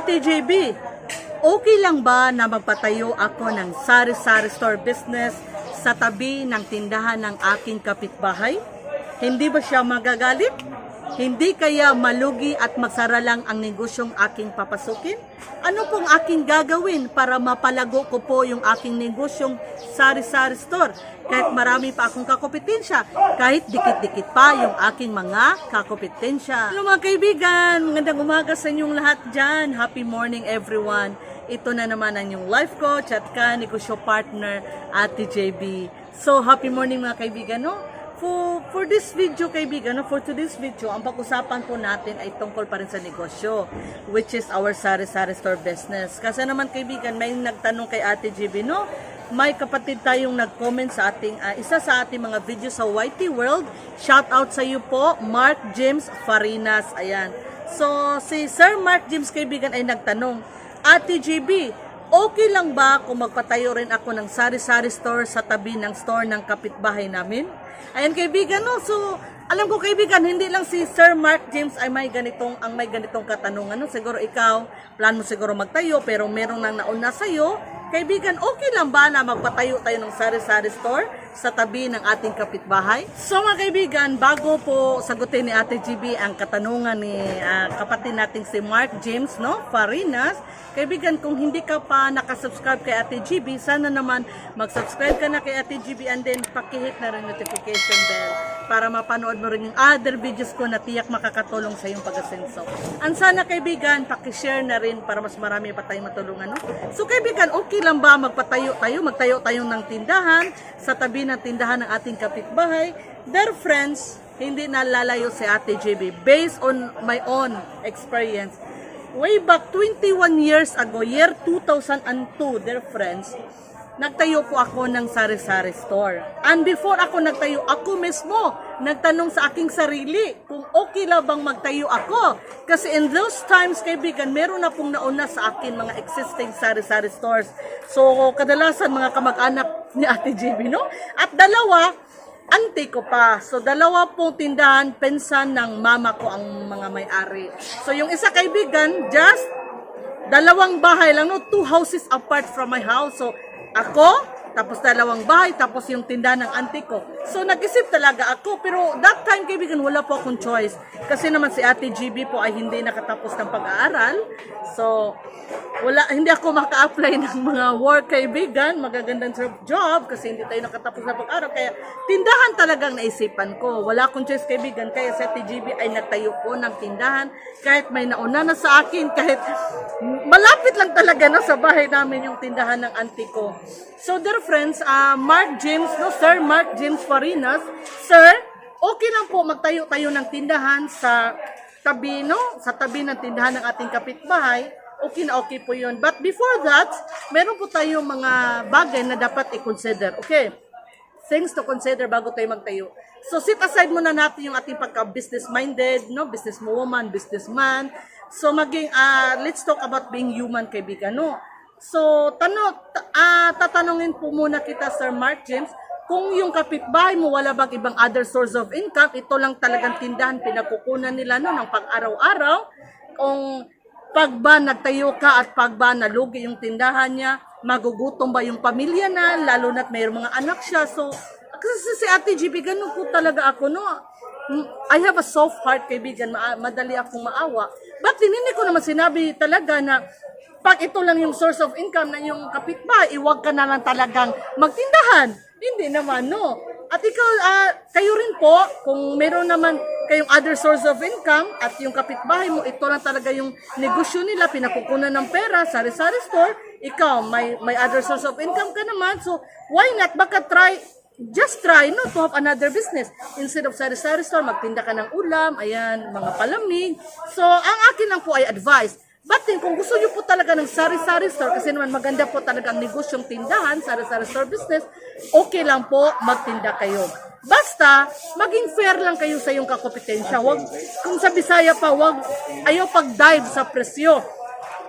Ate JB, okay lang ba na magpatayo ako ng sari-sari store business sa tabi ng tindahan ng aking kapitbahay? Hindi ba siya magagalit? Hindi kaya malugi at magsara lang ang negosyong aking papasukin? Ano pong aking gagawin para mapalago ko po yung aking negosyong sari-sari store? Kahit marami pa akong kakopetensya, kahit dikit-dikit pa yung aking mga kakopetensya. Hello mga kaibigan, magandang umaga sa inyong lahat dyan. Happy morning everyone. Ito na naman ang yung life coach at ka negosyo partner Ate JB. So happy morning mga kaibigan, no? For, for this video, kaibigan, no, for today's video, ang pag-usapan po natin ay tungkol pa rin sa negosyo, which is our sari-sari store business. Kasi naman, kaibigan, may nagtanong kay Ate GB, no? May kapatid tayong nag-comment sa ating, ah, isa sa ating mga video sa YT World. Shout out sa iyo po, Mark James Farinas. Ayan. So, si Sir Mark James, kaibigan, ay nagtanong, Ate GB, okay lang ba kung magpatayo rin ako ng sari-sari store sa tabi ng store ng kapitbahay namin? Ayan kaibigan, no? So, alam ko kaibigan, hindi lang si Sir Mark James ay may ganitong, ang may ganitong katanungan. No? Siguro ikaw, plan mo siguro magtayo, pero merong nang nauna sa'yo. Kaibigan, okay lang ba na magpatayo tayo ng sari-sari store sa tabi ng ating kapitbahay? So mga kaibigan, bago po sagutin ni Ate GB ang katanungan ni ah, kapatid nating si Mark James, no? Farinas. Kaibigan, kung hindi ka pa nakasubscribe kay Ate GB, sana naman mag-subscribe ka na kay Ate GB and then pakihit na rin notification bell para mapanood mo rin yung other videos ko na tiyak makakatulong sa iyong pag-asenso. Ang sana kaibigan, pakishare na rin para mas marami pa tayong matulungan. No? So kaibigan, okay lang ba magpatayo tayo, magtayo tayo ng tindahan sa tabi ng tindahan ng ating kapitbahay? Dear friends, hindi na lalayo si Ate JB based on my own experience. Way back 21 years ago, year 2002, dear friends, nagtayo po ako ng sari-sari store. And before ako nagtayo, ako mismo nagtanong sa aking sarili kung okay lang bang magtayo ako. Kasi in those times, kaibigan, meron na pong nauna sa akin mga existing sari-sari stores. So, kadalasan mga kamag-anak ni Ate JB, no? At dalawa, auntie ko pa. So, dalawa pong tindahan, pensan ng mama ko ang mga may-ari. So, yung isa kaibigan, just dalawang bahay lang, no? Two houses apart from my house. So, ako, tapos dalawang bahay, tapos yung tindahan ng auntie ko. So, nag-isip talaga ako. Pero that time, kaibigan, wala po akong choice. Kasi naman si Ate GB po ay hindi nakatapos ng pag-aaral. So, wala, hindi ako maka-apply ng mga work kaibigan, magagandang job kasi hindi tayo nakatapos ng pag-aaral. Kaya tindahan talagang naisipan ko. Wala akong choice kaibigan. Kaya si Ate GB ay nagtayo po ng tindahan. Kahit may nauna na sa akin, kahit malapit lang talaga na sa bahay namin yung tindahan ng auntie ko. So friends, ah, Mark James, no sir, Mark James Farinas, sir, okay lang po magtayo-tayo ng tindahan sa tabi, no? Sa tabi ng tindahan ng ating kapitbahay. Okay na okay po yun. But before that, meron po tayong mga bagay na dapat i-consider. Okay? things to consider bago tayo magtayo. So sit aside muna natin yung ating pagka-business minded, no? Business woman, businessman. So maging ah, let's talk about being human kaibigan, no? So tano ta- ah, tatanungin po muna kita Sir Mark James kung yung kapitbahay mo wala bang ibang other source of income, ito lang talagang tindahan pinagkukunan nila no ng pang-araw-araw. Kung pag ba nagtayo ka at pag ba nalugi yung tindahan niya, magugutom ba yung pamilya na, lalo na't mayroong mga anak siya. So, kasi si Ate GB, ganun po talaga ako, no? I have a soft heart, kaibigan, ma- madali akong maawa. But hindi ko naman sinabi talaga na pag ito lang yung source of income na yung kapitbahay, iwag ka na lang talagang magtindahan. Hindi naman, no? At ikaw, ah, kayo rin po, kung meron naman kayong other source of income at yung kapitbahay mo, ito lang talaga yung negosyo nila, pinakukunan ng pera, sari-sari store, ikaw, may, may other source of income ka naman, so why not? Baka try, just try no, to have another business. Instead of sari-sari store, magtinda ka ng ulam, ayan, mga palamig. So, ang akin lang po ay advice, But then, kung gusto nyo po talaga ng sari-sari store, kasi naman maganda po talaga ang negosyong tindahan, sari-sari store business, okay lang po, magtinda kayo. Basta, maging fair lang kayo sa iyong kakompetensya. Wag, kung sa Bisaya pa, wag, ayaw pag-dive sa presyo.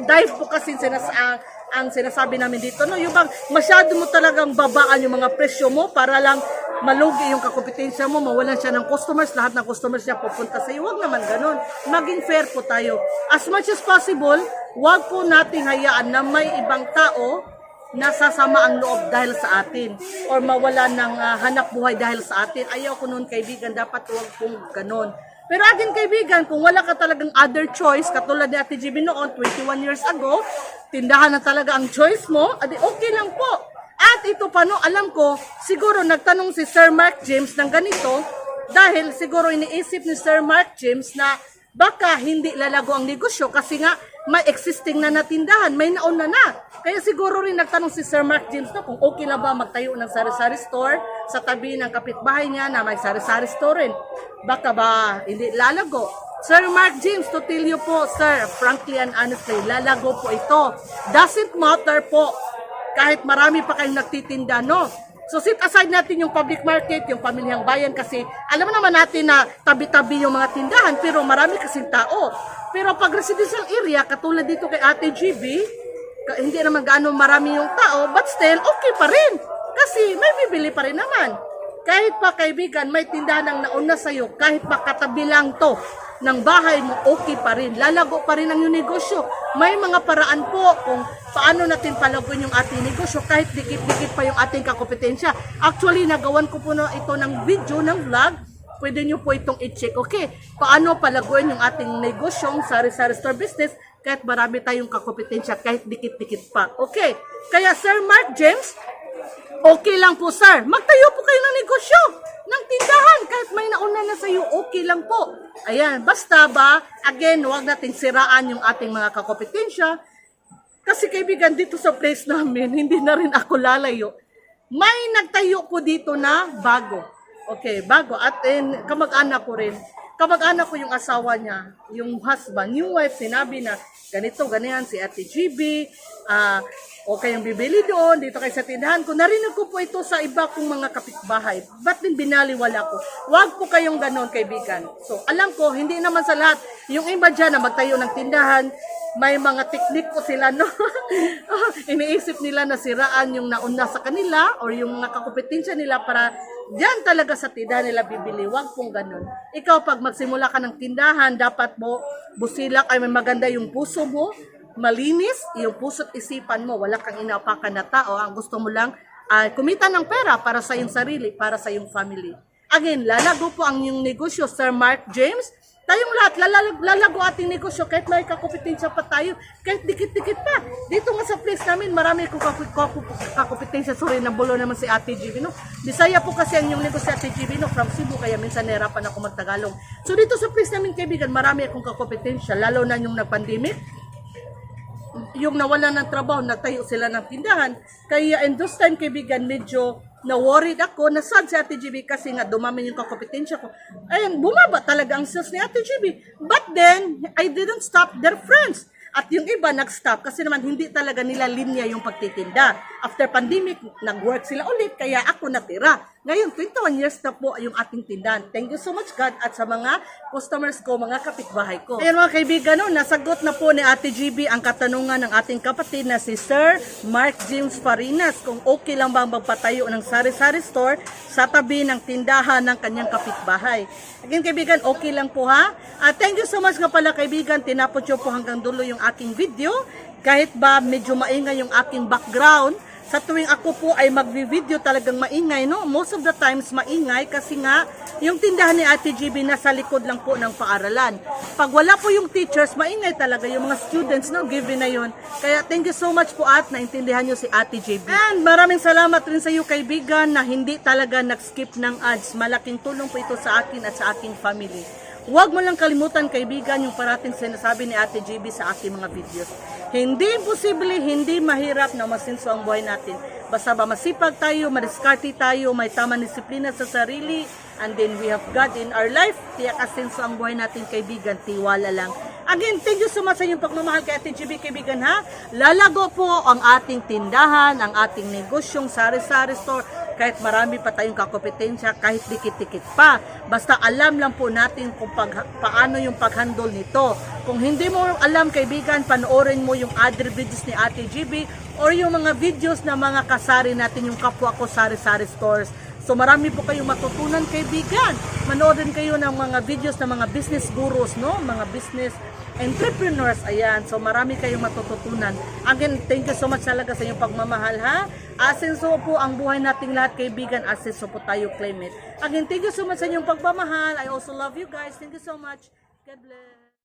Dive po kasi sinas, ang, ang sinasabi namin dito, no? Yung bang masyado mo talagang babaan yung mga presyo mo para lang malugi yung kakompetensya mo, mawalan siya ng customers, lahat ng customers niya pupunta sa iyo. Huwag naman ganun. Maging fair po tayo. As much as possible, huwag po nating hayaan na may ibang tao nasasama ang loob dahil sa atin or mawala ng ah, hanap buhay dahil sa atin. Ayaw ko noon kaibigan, dapat huwag pong ganun. Pero akin kaibigan, kung wala ka talagang other choice, katulad ni Ate GB noon, 21 years ago, tindahan na talaga ang choice mo, adi okay lang po. At ito pa no, alam ko, siguro nagtanong si Sir Mark James ng ganito, dahil siguro iniisip ni Sir Mark James na baka hindi lalago ang negosyo kasi nga may existing na natindahan, may nauna na. Kaya siguro rin nagtanong si Sir Mark James na kung okay lang ba magtayo ng sari-sari store sa tabi ng kapitbahay niya na may sari-sari store rin. Baka ba hindi lalago? Sir Mark James, to tell you po, sir, frankly and honestly, lalago po ito. Doesn't matter po kahit marami pa kayong nagtitinda, no? So sit aside natin yung public market, yung pamilyang bayan kasi alam naman natin na tabi-tabi yung mga tindahan pero marami kasing tao. Pero pag residential area, katulad dito kay Ate GB, hindi naman gaano marami yung tao, but still, okay pa rin. Kasi may bibili pa rin naman. Kahit pa kaibigan, may tindahan ang nauna sa'yo, kahit pa katabi lang to ng bahay mo, okay pa rin. Lalago pa rin ang iyong negosyo. May mga paraan po kung paano natin palaguin yung ating negosyo kahit dikit-dikit pa yung ating kakompetensya. Actually, nagawan ko po na ito ng video, ng vlog. Pwede nyo po itong i-check. Okay, paano palaguin yung ating negosyong sari-sari store business kahit marami tayong kakompetensya, kahit dikit-dikit pa. Okay, kaya Sir Mark James, Okay lang po, sir. Magtayo po kayo ng negosyo, ng tindahan. Kahit may nauna na sa iyo, okay lang po. Ayan, basta ba, again, huwag nating siraan yung ating mga kakompetensya. Kasi kaibigan, dito sa place namin, hindi na rin ako lalayo. May nagtayo po dito na bago. Okay, bago. At kamag-anak ko rin. Kamag-anak ko yung asawa niya, yung husband, yung wife, sinabi na, ganito, ganyan, si Ate GB, ah, o kayong bibili doon, dito kayo sa tindahan ko. Narinig ko po ito sa iba kong mga kapitbahay. Ba't din binaliwala ko? Huwag po kayong ganon, kaibigan. So, alam ko, hindi naman sa lahat. Yung iba dyan na magtayo ng tindahan, may mga teknik po sila, no? Iniisip nila na siraan yung nauna sa kanila or yung mga kakompetensya nila para diyan talaga sa tindahan nila bibili. Huwag pong ganun. Ikaw, pag magsimula ka ng tindahan, dapat mo busilak ay may maganda yung puso mo, malinis, yung puso't isipan mo, wala kang inaapakan na tao, ang gusto mo lang ay kumita ng pera para sa iyong sarili, para sa iyong family. Again, lalago po ang iyong negosyo, Sir Mark James. Tayong lahat, lalago, lalago ating negosyo kahit may kakompetensya pa tayo, kahit dikit-dikit pa. Dito nga sa place namin, marami kong kaku- kaku- kakompetensya. Sorry, nabulo naman si Ate GB, no? Bisaya po kasi ang yung negosyo si Ate GB, no? From Cebu, kaya minsan nahirapan ako magtagalog. So dito sa place namin, kaibigan, marami akong kakompetensya, lalo na yung nag-pandemic yung nawala ng trabaho, nagtayo sila ng tindahan. Kaya in those time, kaibigan, medyo na-worried ako, na-sad si Ate GB kasi nga dumami yung kakompetensya ko. Ayun, bumaba talaga ang sales ni Ate GB. But then, I didn't stop their friends. At yung iba nag-stop kasi naman hindi talaga nila linya yung pagtitinda. After pandemic, nag-work sila ulit kaya ako natira. Ngayon, 21 years na po yung ating tindahan. Thank you so much God at sa mga customers ko, mga kapitbahay ko. Ayan mga kaibigan, no, nasagot na po ni Ate GB ang katanungan ng ating kapatid na si Sir Mark James Farinas kung okay lang bang magpatayo ng sari-sari store sa tabi ng tindahan ng kanyang kapitbahay. Again kaibigan, okay lang po ha. At thank you so much nga pala kaibigan, tinapot po hanggang dulo yung aking video. Kahit ba medyo maingay yung aking background, sa tuwing ako po ay magvi-video talagang maingay, no? Most of the times maingay kasi nga yung tindahan ni Ate GB nasa likod lang po ng paaralan. Pag wala po yung teachers, maingay talaga yung mga students, no? Given na yun. Kaya thank you so much po at naintindihan nyo si Ate JB. And maraming salamat rin sa iyo kaibigan na hindi talaga nag-skip ng ads. Malaking tulong po ito sa akin at sa aking family. Huwag mo lang kalimutan kaibigan yung parating sinasabi ni Ate JB sa aking mga videos. Hindi imposible, hindi mahirap na masinso ang buhay natin. Basta ba masipag tayo, madiskarte tayo, may tamang disiplina sa sarili, and then we have God in our life, tiyak asinso ang buhay natin kaibigan, tiwala lang. Again, thank you so much sa inyong pagmamahal kay Ate GB kaibigan ha. Lalago po ang ating tindahan, ang ating negosyong sari-sari store, kahit marami pa tayong kakompetensya, kahit dikit-dikit pa. Basta alam lang po natin kung pag, paano yung paghandle nito. Kung hindi mo alam kaibigan, panoorin mo yung other videos ni Ate GB or yung mga videos na mga kasari natin, yung kapwa ko sari-sari stores So marami po kayong matutunan kaibigan. Manood din kayo ng mga videos ng mga business gurus, no? Mga business entrepreneurs, ayan. So marami kayong matututunan. Again, thank you so much talaga sa inyong pagmamahal, ha? Asenso po ang buhay nating lahat, kaibigan. Asenso po tayo, claim it. Again, thank you so much sa inyong pagmamahal. I also love you guys. Thank you so much. God bless.